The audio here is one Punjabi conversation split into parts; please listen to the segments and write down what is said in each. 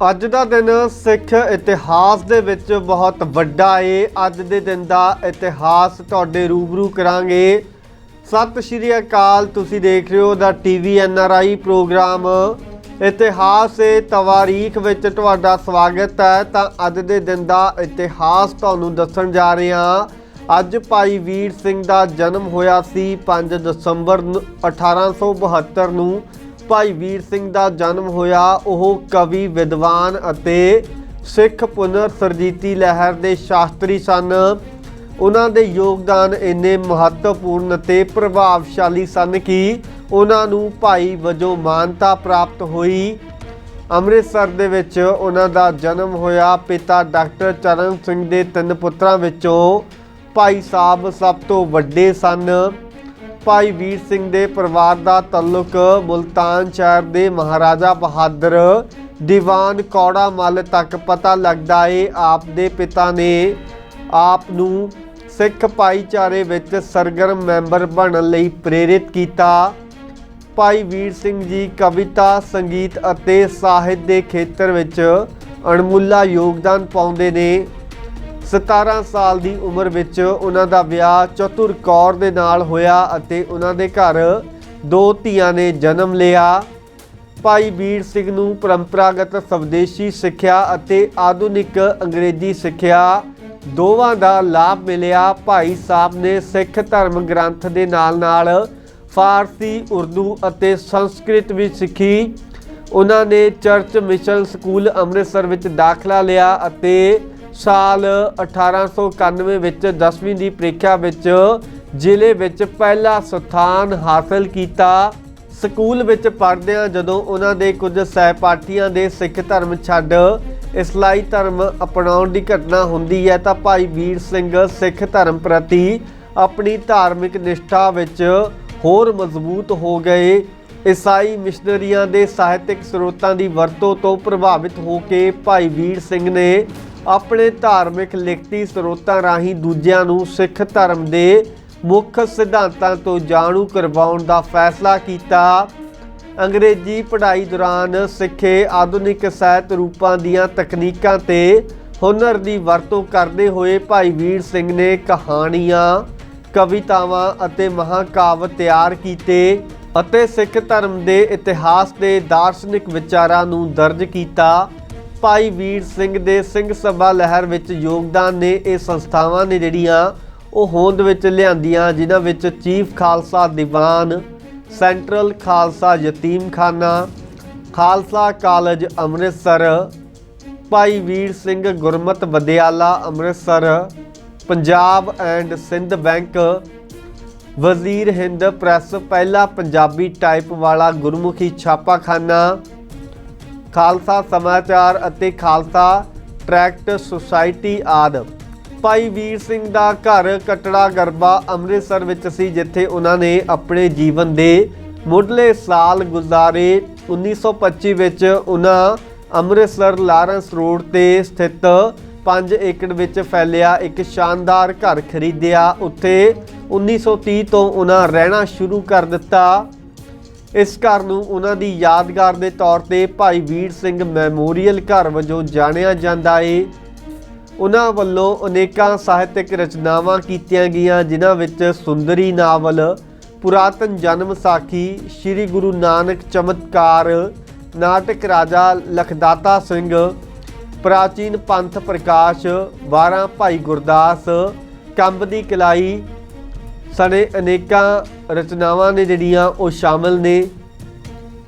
ਅੱਜ ਦਾ ਦਿਨ ਸਿੱਖ ਇਤਿਹਾਸ ਦੇ ਵਿੱਚ ਬਹੁਤ ਵੱਡਾ ਏ। ਅੱਜ ਦੇ ਦਿਨ ਦਾ ਇਤਿਹਾਸ ਤੁਹਾਡੇ ਰੂਬਰੂ ਕਰਾਂਗੇ। ਸਤਿ ਸ਼੍ਰੀ ਅਕਾਲ, ਤੁਸੀਂ ਦੇਖ ਰਹੇ ਹੋ ਦਾ TV N R I program. ਇਤਿਹਾਸ ਏ, ਤਵਾਰੀਖ ਵਿੱਚ ਤੁਹਾਡਾ ਸਵਾਗਤ ਹੈ। ਤਾਂ ਅੱਜ ਦੇ ਦਿਨ ਦਾ ਇਤਿਹਾਸ ਤੁਹਾਨੂੰ ਦੱਸਣ ਜਾ ਰਹੇ ਹਾਂ। ਅੱਜ ਭਾਈ ਵੀਰ ਸਿੰਘ ਦਾ ਜਨਮ ਹੋਇਆ ਸੀ 5 ਦਸੰਬਰ ਨੂੰ 1872 ਨੂੰ। ਭਾਈ ਵੀਰ ਸਿੰਘ ਦਾ ਜਨਮ ਹੋਇਆ ਉਹ ਕਵੀ, ਵਿਦਵਾਨ ਅਤੇ ਸਿੱਖ ਪੁਨਰ ਸਰਜੀਤੀ ਲਹਿਰ ਦੇ ਸ਼ਾਸਤਰੀ ਸਨ। ਉਹਨਾਂ ਦੇ ਯੋਗਦਾਨ ਇੰਨੇ ਮਹੱਤਵਪੂਰਨ ਤੇ ਪ੍ਰਭਾਵਸ਼ਾਲੀ ਸਨ ਕਿ ਉਹਨਾਂ ਨੂੰ ਭਾਈ ਵਜੋਂ ਮਾਨਤਾ ਪ੍ਰਾਪਤ ਹੋਈ। ਅੰਮ੍ਰਿਤਸਰ ਦੇ ਵਿੱਚ ਉਹਨਾਂ ਦਾ ਜਨਮ ਹੋਇਆ। ਪਿਤਾ ਡਾਕਟਰ ਚਰਨ ਸਿੰਘ ਦੇ ਤਿੰਨ ਪੁੱਤਰਾਂ ਵਿੱਚੋਂ ਭਾਈ ਸਾਹਿਬ ਸਭ ਤੋਂ ਵੱਡੇ ਸਨ। ਭਾਈ ਵੀਰ ਸਿੰਘ ਦੇ ਪਰਿਵਾਰ ਦਾ ਤਾਲੁਕ ਮੁਲਤਾਨ ਸ਼ਹਿਰ ਦੇ ਮਹਾਰਾਜਾ ਬਹਾਦਰ ਦੀਵਾਨ ਕੌੜਾ ਮੱਲ ਤੱਕ ਪਤਾ ਲੱਗਦਾ ਏ। ਆਪ ਦੇ ਪਿਤਾ ਨੇ ਆਪ ਨੂੰ ਸਿੱਖ ਭਾਈਚਾਰੇ ਵਿੱਚ ਸਰਗਰਮ ਮੈਂਬਰ ਬਣਨ ਲਈ ਪ੍ਰੇਰਿਤ ਕੀਤਾ। ਭਾਈ ਵੀਰ ਸਿੰਘ ਜੀ ਕਵਿਤਾ, ਸੰਗੀਤ ਅਤੇ ਸਾਹਿਤ ਦੇ ਖੇਤਰ ਵਿੱਚ ਅਣਮੁੱਲਾ ਯੋਗਦਾਨ ਪਾਉਂਦੇ ਨੇ। 17 ਸਾਲ ਦੀ ਉਮਰ ਵਿੱਚ ਉਹਨਾਂ ਦਾ ਵਿਆਹ ਚਤੁਰ ਕੌਰ ਦੇ ਨਾਲ ਹੋਇਆ ਅਤੇ ਉਹਨਾਂ ਦੇ ਘਰ ਦੋ ਧੀਆਂ ਨੇ ਜਨਮ ਲਿਆ। ਭਾਈ ਵੀਰ ਸਿੰਘ ਨੂੰ ਪਰੰਪਰਾਗਤ ਸਵਦੇਸ਼ੀ ਸਿੱਖਿਆ ਅਤੇ ਆਧੁਨਿਕ ਅੰਗਰੇਜ਼ੀ ਸਿੱਖਿਆ ਦੋਵਾਂ ਦਾ ਲਾਭ ਮਿਲਿਆ। ਭਾਈ ਸਾਹਿਬ ਨੇ ਸਿੱਖ ਧਰਮ ਗ੍ਰੰਥ ਦੇ ਨਾਲ-ਨਾਲ ਫਾਰਸੀ, ਉਰਦੂ ਅਤੇ ਸੰਸਕ੍ਰਿਤ ਵੀ ਸਿੱਖੀ। ਉਹਨਾਂ ਨੇ ਚਰਚ ਮਿਸ਼ਨ ਸਕੂਲ ਅੰਮ੍ਰਿਤਸਰ ਵਿੱਚ ਦਾਖਲਾ ਲਿਆ ਅਤੇ ਸਾਲ 1891 ਵਿੱਚ 10ਵੀਂ ਦੀ ਪ੍ਰੀਖਿਆ ਵਿੱਚ ਜ਼ਿਲ੍ਹੇ ਵਿੱਚ ਪਹਿਲਾ ਸਥਾਨ ਹਾਸਲ ਕੀਤਾ। ਸਕੂਲ ਵਿੱਚ ਪੜ੍ਹਦਿਆਂ ਜਦੋਂ ਉਹਨਾਂ ਦੇ ਕੁਝ ਸਹਿਪਾਠੀਆਂ ਦੇ ਸਿੱਖ ਧਰਮ ਛੱਡ ਇਸਲਾਈ ਧਰਮ ਅਪਣਾਉਣ ਦੀ ਘਟਨਾ ਹੁੰਦੀ ਹੈ ਤਾਂ ਭਾਈ ਵੀਰ ਸਿੰਘ ਸਿੱਖ ਧਰਮ ਪ੍ਰਤੀ ਆਪਣੀ ਧਾਰਮਿਕ ਨਿਸ਼ਠਾ ਵਿੱਚ ਹੋਰ ਮਜ਼ਬੂਤ ਹੋ ਗਏ। ਈਸਾਈ ਮਿਸ਼ਨਰੀਆਂ ਦੇ ਸਾਹਿਤਿਕ ਸਰੋਤਾਂ ਦੀ ਵਰਤੋਂ ਤੋਂ ਪ੍ਰਭਾਵਿਤ ਹੋ ਕੇ ਭਾਈ ਵੀਰ ਸਿੰਘ ਨੇ ਆਪਣੇ ਧਾਰਮਿਕ ਲਿਖਤੀ ਸਰੋਤਾਂ ਰਾਹੀਂ ਦੂਜਿਆਂ ਨੂੰ ਸਿੱਖ ਧਰਮ ਦੇ ਮੁੱਖ ਸਿਧਾਂਤਾਂ ਤੋਂ ਜਾਣੂ ਕਰਵਾਉਣ ਦਾ ਫੈਸਲਾ ਕੀਤਾ। ਅੰਗਰੇਜ਼ੀ ਪੜ੍ਹਾਈ ਦੌਰਾਨ ਸਿੱਖੇ ਆਧੁਨਿਕ ਸਾਹਿਤ ਰੂਪਾਂ ਦੀਆਂ ਤਕਨੀਕਾਂ ਤੇ ਹੁਨਰ ਦੀ ਵਰਤੋਂ ਕਰਦੇ ਹੋਏ ਭਾਈ ਵੀਰ ਸਿੰਘ ਨੇ ਕਹਾਣੀਆਂ, ਕਵਿਤਾਵਾਂ ਅਤੇ ਮਹਾਕਾਵ ਤਿਆਰ ਕੀਤੇ ਅਤੇ ਸਿੱਖ ਧਰਮ ਦੇ ਇਤਿਹਾਸ ਦੇ ਦਾਰਸ਼ਨਿਕ ਵਿਚਾਰਾਂ ਨੂੰ ਦਰਜ ਕੀਤਾ। ਭਾਈ ਵੀਰ ਸਿੰਘ ਦੇ ਸਿੰਘ ਸਭਾ ਲਹਿਰ ਵਿੱਚ ਯੋਗਦਾਨ ਨੇ ਇਹ ਸੰਸਥਾਵਾਂ ਨੇ ਜਿਹੜੀਆਂ ਉਹ ਹੋਂਦ ਵਿੱਚ ਲਿਆਂਦੀਆਂ, ਜਿਨ੍ਹਾਂ ਵਿੱਚ chief Khalsa Diwan, central Khalsa ਯਤੀਮਖਾਨਾ, Khalsa college Amritsar, Bhai Vir Singh Gurmat Vidyala Amritsar, Punjab and Sind bank, Wazir Hind press, ਪਹਿਲਾ ਪੰਜਾਬੀ ਟਾਈਪ ਵਾਲਾ ਗੁਰਮੁਖੀ ਛਾਪਾਖਾਨਾ ਖਾਲਸਾ ਸਮਾਚਾਰ ਅਤੇ ਖਾਲਸਾ ਟਰੈਕਟ ਸੁਸਾਇਟੀ ਆਦਿ। ਭਾਈ ਵੀਰ ਸਿੰਘ ਦਾ ਘਰ ਕਟੜਾ ਗਰਬਾ ਅੰਮ੍ਰਿਤਸਰ ਵਿੱਚ ਸੀ, ਜਿੱਥੇ ਉਹਨਾਂ ਨੇ ਆਪਣੇ ਜੀਵਨ ਦੇ ਮੁੱਢਲੇ ਸਾਲ ਗੁਜ਼ਾਰੇ 1925 ਵਿੱਚ ਉਹਨਾਂ ਅੰਮ੍ਰਿਤਸਰ ਲਾਰੈਂਸ ਰੋਡ ਤੇ ਸਥਿਤ 5 ਏਕੜ ਵਿੱਚ ਫੈਲਿਆ ਇੱਕ ਸ਼ਾਨਦਾਰ ਘਰ ਖਰੀਦਿਆ। ਉੱਥੇ 1930 ਤੋਂ ਉਹਨਾਂ ਰਹਿਣਾ ਸ਼ੁਰੂ ਕਰ ਦਿੱਤਾ। ਇਸ ਘਰ ਨੂੰ ਉਹਨਾਂ ਦੀ ਯਾਦਗਾਰ ਦੇ ਤੌਰ ਤੇ ਭਾਈ ਵੀਰ ਸਿੰਘ ਮੈਮੋਰੀਅਲ ਘਰ ਵਜੋਂ ਜਾਣਿਆ ਜਾਂਦਾ ਏ। ਉਹਨਾਂ ਵੱਲੋਂ ਅਨੇਕਾਂ ਸਾਹਿਤਕ ਰਚਨਾਵਾਂ ਕੀਤੀਆਂ ਗਈਆਂ, ਜਿਨ੍ਹਾਂ ਵਿੱਚ ਸੁੰਦਰੀ ਨਾਵਲ, ਪੁਰਾਤਨ ਜਨਮ ਸਾਖੀ, ਸ੍ਰੀ ਗੁਰੂ ਨਾਨਕ ਚਮਤਕਾਰ, ਨਾਟਕ ਰਾਜਾ ਲਖਦਾਤਾ ਸਿੰਘ, ਪ੍ਰਾਚੀਨ ਪੰਥ ਪ੍ਰਕਾਸ਼ 12 ਭਾਈ ਗੁਰਦਾਸ, ਕੰਬ ਦੀ ਕਲਾਈ ਸਣੇ ਅਨੇਕਾਂ ਰਚਨਾਵਾਂ ਨੇ ਜਿਹੜੀਆਂ ਉਹ ਸ਼ਾਮਲ ਨੇ।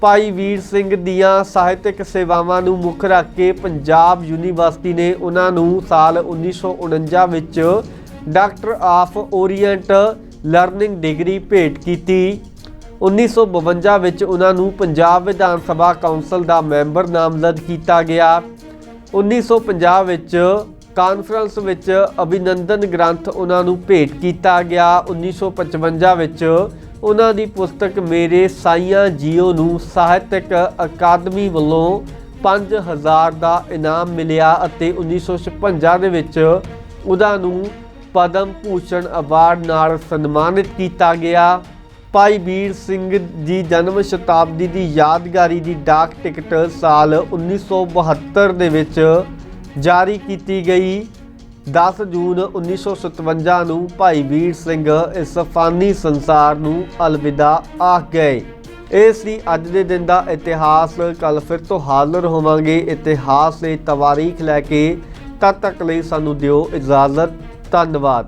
ਭਾਈ ਵੀਰ ਸਿੰਘ ਦੀਆਂ ਸਾਹਿਤਕ ਸੇਵਾਵਾਂ ਨੂੰ ਮੁੱਖ ਰੱਖ ਕੇ ਪੰਜਾਬ ਯੂਨੀਵਰਸਿਟੀ ਨੇ ਉਹਨਾਂ ਨੂੰ ਸਾਲ 1949 ਵਿੱਚ doctor of orient learning degree ਭੇਟ ਕੀਤੀ। 1952 ਵਿੱਚ ਉਹਨਾਂ ਨੂੰ ਪੰਜਾਬ ਵਿਧਾਨ ਸਭਾ ਕੌਂਸਲ ਦਾ ਮੈਂਬਰ ਨਾਮਜ਼ਦ ਕੀਤਾ ਗਿਆ। 1950 ਵਿੱਚ ਕਾਨਫਰੰਸ ਵਿੱਚ ਅਭਿਨੰਦਨ ਗ੍ਰੰਥ ਉਹਨਾਂ ਨੂੰ ਭੇਟ ਕੀਤਾ ਗਿਆ। 1955 ਵਿੱਚ ਉਹਨਾਂ ਦੀ ਪੁਸਤਕ ਮੇਰੇ ਸਾਈਆਂ ਜੀਓ ਨੂੰ ਸਾਹਿਤਕ ਅਕਾਦਮੀ ਵੱਲੋਂ 5000 ਦਾ ਇਨਾਮ ਮਿਲਿਆ ਅਤੇ 1956 ਦੇ ਵਿੱਚ ਉਹਨਾਂ ਨੂੰ ਪਦਮ ਭੂਸ਼ਣ ਅਵਾਰਡ ਨਾਲ ਸਨਮਾਨਿਤ ਕੀਤਾ ਗਿਆ। ਭਾਈ ਵੀਰ ਸਿੰਘ ਜੀ ਜਨਮ ਸ਼ਤਾਬਦੀ ਦੀ ਯਾਦਗਾਰੀ ਦੀ ਡਾਕ ਟਿਕਟ ਸਾਲ 1972 ਦੇ ਵਿੱਚ ਜਾਰੀ ਕੀਤੀ ਗਈ। 10 ਜੂਨ 1957 ਨੂੰ ਭਾਈ ਵੀਰ ਸਿੰਘ ਇਸ ਫਾਨੀ ਸੰਸਾਰ ਨੂੰ ਅਲਵਿਦਾ ਆਖ ਗਏ। ਇਹ ਸੀ ਅੱਜ ਦੇ ਦਿਨ ਦਾ ਇਤਿਹਾਸ। ਕੱਲ ਫਿਰ ਤੋਂ ਹਾਜ਼ਰ ਹੋਵਾਂਗੇ। ਇਤਿਹਾਸ ਦੇ ਤਵਾਰੀਖ ਲੈ ਕੇ ਤਦ ਤੱਕ ਲਈ ਸਾਨੂੰ ਦਿਓ ਇਜਾਜ਼ਤ। ਧੰਨਵਾਦ।